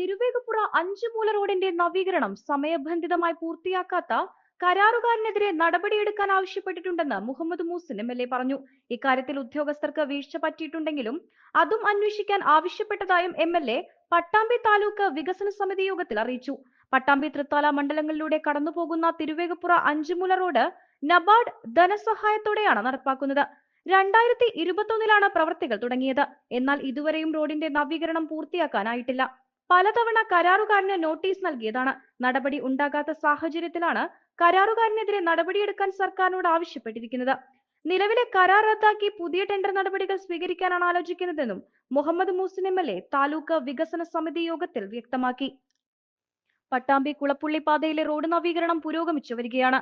തിരുവേഗപ്പുറ അഞ്ചുമൂല റോഡിന്റെ നവീകരണം സമയബന്ധിതമായി പൂർത്തിയാക്കാത്ത കരാറുകാരനെതിരെ നടപടിയെടുക്കാൻ ആവശ്യപ്പെട്ടിട്ടുണ്ടെന്ന് Muhammad Muhsin M L A പറഞ്ഞു. ഇക്കാര്യത്തിൽ ഉദ്യോഗസ്ഥർക്ക് വീഴ്ച പറ്റിയിട്ടുണ്ടെങ്കിലും അതും അന്വേഷിക്കാൻ ആവശ്യപ്പെട്ടതായും M L A Pattambi taluk വികസന സമിതി യോഗത്തിൽ അറിയിച്ചു. പട്ടാമ്പി തൃത്താല മണ്ഡലങ്ങളിലൂടെ കടന്നുപോകുന്ന തിരുവേഗപ്പുറ അഞ്ചുമൂല റോഡ് നബാർഡ് ധനസഹായത്തോടെയാണ് നടപ്പാക്കുന്നത്. രണ്ടായിരത്തി ഇരുപത്തൊന്നിലാണ് പ്രവർത്തികൾ തുടങ്ങിയത്. എന്നാൽ ഇതുവരെയും റോഡിന്റെ നവീകരണം പൂർത്തിയാക്കാനായിട്ടില്ല. പലതവണ കരാറുകാരന് നോട്ടീസ് നൽകിയതാണ്. നടപടി ഉണ്ടാകാത്ത സാഹചര്യത്തിലാണ് കരാറുകാരനെതിരെ നടപടിയെടുക്കാൻ സർക്കാരിനോട് ആവശ്യപ്പെട്ടിരിക്കുന്നത്. നിലവിലെ കരാർ റദ്ദാക്കി പുതിയ ടെൻഡർ നടപടികൾ സ്വീകരിക്കാനാണ് ആലോചിക്കുന്നതെന്നും Muhammad Muhsin M L A taluk വികസന സമിതി യോഗത്തിൽ വ്യക്തമാക്കി. പട്ടാമ്പി കുളപ്പുള്ളി പാതയിലെ റോഡ് നവീകരണം പുരോഗമിച്ചു വരികയാണ്.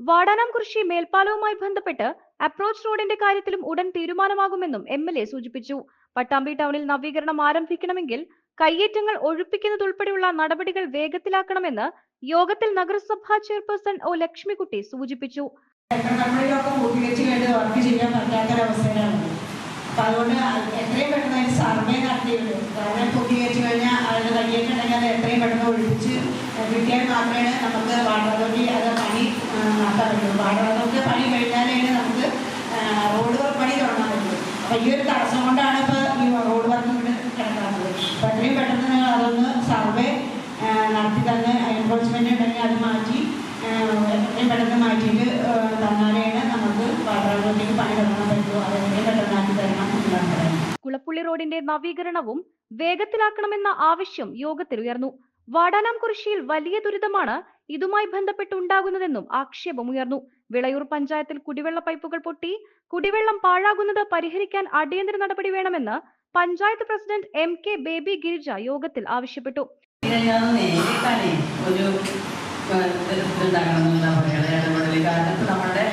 വാടാനം കൃഷി മേൽപ്പാലവുമായി ബന്ധപ്പെട്ട് അപ്രോച്ച് റോഡിന്റെ കാര്യത്തിലും ഉടൻ തീരുമാനമാകുമെന്നും എം എൽ എ സൂചിപ്പിച്ചു. പട്ടാമ്പി ടൗണിൽ നവീകരണം ആരംഭിക്കണമെങ്കിൽ കയ്യേറ്റങ്ങൾ ഒഴിപ്പിക്കുന്നതുൾപ്പെടെയുള്ള നടപടികൾ വേഗത്തിലാക്കണമെന്ന് യോഗത്തിൽ നഗരസഭാ ചെയർപേഴ്സൺ ഒ ലക്ഷ്മിക്കുട്ടി സൂചിപ്പിച്ചു. അതുകൊണ്ട് പെട്ടെന്ന് സർവേ കഴിഞ്ഞാൽ എത്രയും പെട്ടെന്ന് ഒഴിപ്പിച്ച് മാത്രമേ പണി പണി തടസ്സം കൊണ്ടാണ് ഇപ്പൊ ഈ റോഡ് വർക്ക് ഇവിടെ കിടക്കുന്നത് അപ്പൊ എത്രയും പെട്ടെന്ന് നിങ്ങൾ അതൊന്ന് സർവേ നടത്തി തന്ന് എൻഫോഴ്സ്മെന്റ് ഉണ്ടെങ്കിൽ അത് മാറ്റി ആ, എത്രയും പെട്ടെന്ന് മാറ്റിയിട്ട് ആ, തന്നാലാണ് നമുക്ക് വാട്ടർ അതോറിറ്റിക്ക് പണി തുടങ്ങാൻ പറ്റുള്ളൂ അത് എത്രയും പെട്ടെന്ന് ആക്കി തരണം എന്നാണ് പറയുന്നത് കുളപ്പുള്ളി റോഡിന്റെ നവീകരണവും വേഗത്തിലാക്കണമെന്ന ആവശ്യം യോഗത്തിൽ ഉയർന്നു വാടാനാംകുറിശിയിൽ വലിയ ദുരിതമാണ് ഇതുമായി ബന്ധപ്പെട്ടുണ്ടാകുന്നതെന്നും ആക്ഷേപമുയർന്നു വിളയൂർ പഞ്ചായത്തിൽ കുടിവെള്ള പൈപ്പുകൾ പൊട്ടി കുടിവെള്ളം പാഴാകുന്നത് പരിഹരിക്കാൻ അടിയന്തര നടപടി വേണമെന്ന് panchayat president M K Baby Girija യോഗത്തിൽ ആവശ്യപ്പെട്ടു ഒരു നമ്മുടെ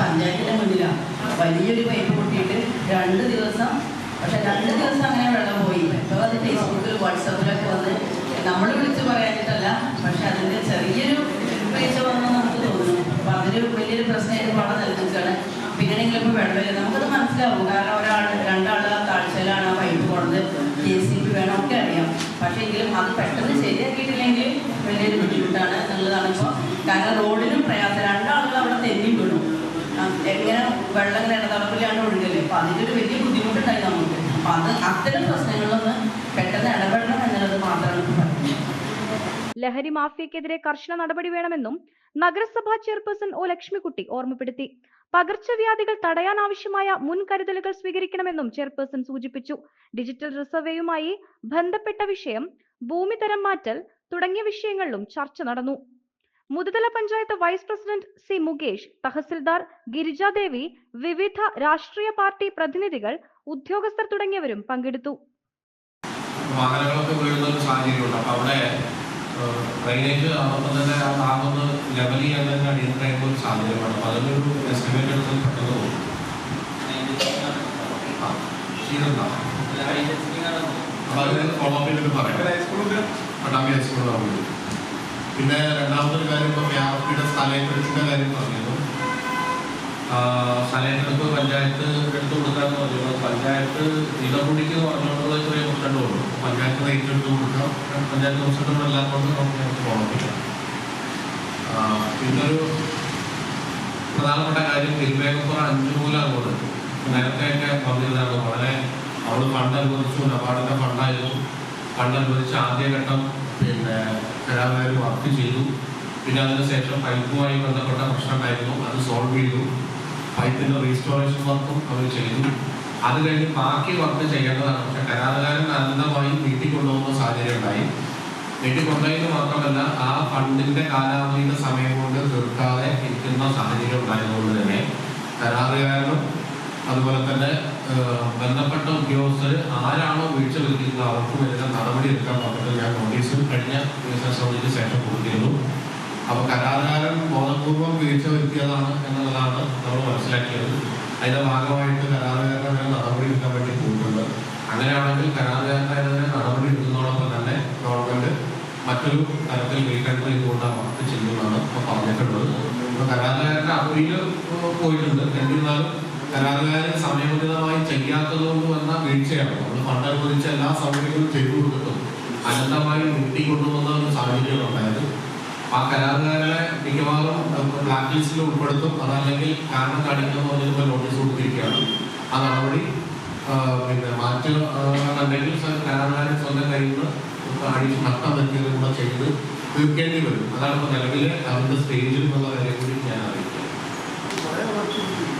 പഞ്ചായത്തിന്റെ മുന്നിലാണ് വലിയൊരു പൈപ്പ് പൊട്ടിയിട്ട് രണ്ട് ദിവസം പക്ഷെ രണ്ട് ദിവസം അങ്ങനെ വെള്ളം പോയി. ഇപ്പോൾ അത് ഫേസ്ബുക്കിൽ വാട്സപ്പിലൊക്കെ വന്ന് നമ്മൾ വിളിച്ച് പറയാനിട്ടല്ല പക്ഷെ അതിന്റെ ചെറിയൊരു പൈസ വന്നു നമുക്ക് തോന്നുന്നു. അപ്പൊ അതൊരു വലിയൊരു പ്രശ്നമായിട്ട് പണം നൽകിച്ചാണ് പിന്നെ നിങ്ങൾ ഇപ്പോൾ വെള്ളമില്ല നമുക്കത് മനസ്സിലാവും. കാരണം ഒരാൾ രണ്ടാൾ താഴ്ചയിലാണ് ആ പൈപ്പ് പോണത്. ജെ സി ബി വേണം ഒക്കെ അറിയാം. പക്ഷേ എങ്കിലും അത് പെട്ടെന്ന് ശരിയാക്കിയിട്ടില്ലെങ്കിൽ വലിയൊരു ബുദ്ധിമുട്ടാണ് എന്നുള്ളതാണ് ഇപ്പോൾ കാരണം റോഡിനും പ്രയാസം. രണ്ടാളുകൾ അവിടെ തെന്നി വീണു. എങ്ങനെ വെള്ളം ഇങ്ങനെ ഇടതളപ്പിലാണ് ഒഴുകല്ലേ അപ്പോൾ അതിന്റെ ബുദ്ധിമുട്ടുണ്ടായി നമുക്ക് അപ്പൊ അത് അത്തരം പ്രശ്നങ്ങളൊന്ന് പെട്ടെന്ന് ഇടപെടണം എന്നുള്ളത് മാത്രമാണ് ലഹരി മാഫിയക്കെതിരെ കർശന നടപടി വേണമെന്നും നഗരസഭാ ചെയർപേഴ്സൺ ഒ ലക്ഷ്മിക്കുട്ടി ഓർമ്മപ്പെടുത്തി. പകർച്ചവ്യാധികൾ തടയാൻ ആവശ്യമായ മുൻകരുതലുകൾ സ്വീകരിക്കണമെന്നും ചെയർപേഴ്സൺ സൂചിപ്പിച്ചു. ഡിജിറ്റൽ റിസർവേയുമായി ബന്ധപ്പെട്ട വിഷയം ഭൂമി തരം മാറ്റൽ തുടങ്ങിയ വിഷയങ്ങളിലും ചർച്ച നടന്നു. Muthuthala panchayat vice president C Mukesh tahsildar Girijadevi വിവിധ രാഷ്ട്രീയ പാർട്ടി പ്രതിനിധികൾ ഉദ്യോഗസ്ഥർ തുടങ്ങിയവരും പങ്കെടുത്തു. വാഹനങ്ങളൊക്കെ വീഴുന്ന ഒരു സാഹചര്യമുണ്ട്. അപ്പോൾ അവിടെ ഡ്രൈനേജ് അതോടൊപ്പം തന്നെ ആ താങ്ങുന്ന ലെവൽ ചെയ്യാൻ തന്നെ അടിയന്തരമായിട്ടുള്ള ഒരു സാഹചര്യമാണ്. അപ്പോൾ അതിനൊരു എസ്റ്റിമേറ്റ് എടുത്ത് പെട്ടെന്ന് പോകും? അപ്പോൾ അതിന് ഫോളോ അപ്പ് ചെയ്തിട്ട് പറയാം. പട്ടാമ്പി ഹൈസ്കൂളിൽ പറഞ്ഞു പിന്നെ രണ്ടാമതൊരു കാര്യം ഇപ്പോൾ വ്യാപ്തിയുടെ സ്ഥലയേറ്റെടുപ്പിന്റെ കാര്യം പറഞ്ഞിരുന്നു. ആ, സ്ഥലയേറ്റെടുപ്പ് പഞ്ചായത്ത് എടുത്തു കൊടുക്കാന്ന് പറഞ്ഞു. പഞ്ചായത്ത് ഇടപെടിക്ക് പറഞ്ഞുകൊണ്ടുള്ള ചെറിയ പ്രശ്നമേ ഉള്ളൂ. പഞ്ചായത്ത് ഏറ്റെടുത്ത് കൊടുക്കാം. പഞ്ചായത്ത് പ്രസിഡന്റ് അല്ലാത്തതുകൊണ്ട് നമുക്ക് നമുക്ക് പോകത്തില്ല പിന്നൊരു പ്രധാനപ്പെട്ട കാര്യം തിരുവേഗപ്പുറ അഞ്ചുമൂല നേരത്തെ നേരത്തെയൊക്കെ പറഞ്ഞിരുന്നതാണ്. വളരെ അവൾ ഫണ്ട് അനുവദിച്ചു. നബാർഡിന്റെ ഫണ്ടായിരുന്നു ഫണ്ട് അനുവദിച്ച് ആദ്യഘട്ടം പിന്നെ കരാറുകാർ വർക്ക് ചെയ്തു. പിന്നെ അതിനുശേഷം പൈപ്പുമായി ബന്ധപ്പെട്ട പ്രശ്നമായിരുന്നു അത് സോൾവ് ചെയ്തു. പൈപ്പിന്റെ റീസ്റ്റോറേഷൻ വർക്കും അവർ ചെയ്തു. അത് കഴിഞ്ഞ് ബാക്കി വർക്ക് ചെയ്യേണ്ടതാണ്. പക്ഷെ കരാറുകാരൻ അനന്തമായി നീട്ടിക്കൊണ്ടുപോകുന്ന സാഹചര്യം ഉണ്ടായി നീട്ടിക്കൊണ്ടതിന് മാത്രമല്ല ആ ഫണ്ടിന്റെ കാലാവധിയുടെ സമയം കൊണ്ട് തീർക്കാതെ ഇരിക്കുന്ന സാഹചര്യം ഉണ്ടായതുകൊണ്ട് തന്നെ കരാറുകാരനും അതുപോലെ തന്നെ ബന്ധപ്പെട്ട ഉദ്യോഗസ്ഥർ ആരാണോ വീഴ്ച വരുത്തിക്കുന്നത് അവർക്കും വരുന്ന നടപടി എടുക്കാൻ പറഞ്ഞിട്ട് ഞാൻ നോട്ടീസ് കഴിഞ്ഞ വികസന സമിതിക്ക് ശേഷം കൊടുത്തിരുന്നു. അപ്പോൾ കരാറുകാരൻ ബോധപൂർവം വീഴ്ച വരുത്തിയതാണ് എന്നുള്ളതാണ് നമ്മൾ മനസ്സിലാക്കിയത്. അതിന്റെ ഭാഗമായിട്ട് കരാറുകാരനെ നടപടി എടുക്കാൻ വേണ്ടി പോയിട്ടുണ്ട്. അങ്ങനെയാണെങ്കിൽ കരാറുകാരനെതിരെ നടപടി എടുക്കുന്നതോടൊപ്പം തന്നെ ഗവൺമെന്റ് മറ്റൊരു തരത്തിൽ വീട്ടിൽ ചെയ്തുകൊണ്ടാണ് വർക്ക് ചെയ്യുന്നതാണ് പറഞ്ഞിട്ടുള്ളത്. അപ്പോൾ കരാറുകാരന്റെ അപ്പീൽ പോയിട്ടുണ്ട്. എന്നിരുന്നാലും കരാറുകാരൻ സമയബന്ധിതമായി ചെയ്യാത്തതുകൊണ്ട് വന്ന വീഴ്ചയാണ്. നമ്മൾ ഫണ്ട് അനുവദിച്ച എല്ലാ സൗകര്യങ്ങളും ചെയ്തു കൊടുത്തിട്ടും അനന്തമായി നീട്ടിക്കൊണ്ടുവന്ന ഒരു സാഹചര്യമാണ്. ഉണ്ടായത് ആ കരാറുകാരെ മിക്കവാറും ബ്ലാക്ക് ലിസ്റ്റിൽ ഉൾപ്പെടുത്തും. അതല്ലെങ്കിൽ കാരണം കാണിക്കുന്ന പറഞ്ഞിപ്പോൾ നോട്ടീസ് കൊടുത്തിരിക്കുകയാണ്. ആ നടപടി പിന്നെ മാറ്റി എന്നുണ്ടെങ്കിൽ കരാറുകാരൻ സ്വന്തം കയ്യിൽ നിന്ന് അടിച്ച് നഷ്ടം വരുത്തിയത് കൂടെ ചെയ്ത് തീർക്കേണ്ടി വരും. അതാണ് ഇപ്പോൾ നിലവിൽ അവരുടെ സ്റ്റേജിൽ എന്നുള്ള കാര്യം കൂടി ഞാൻ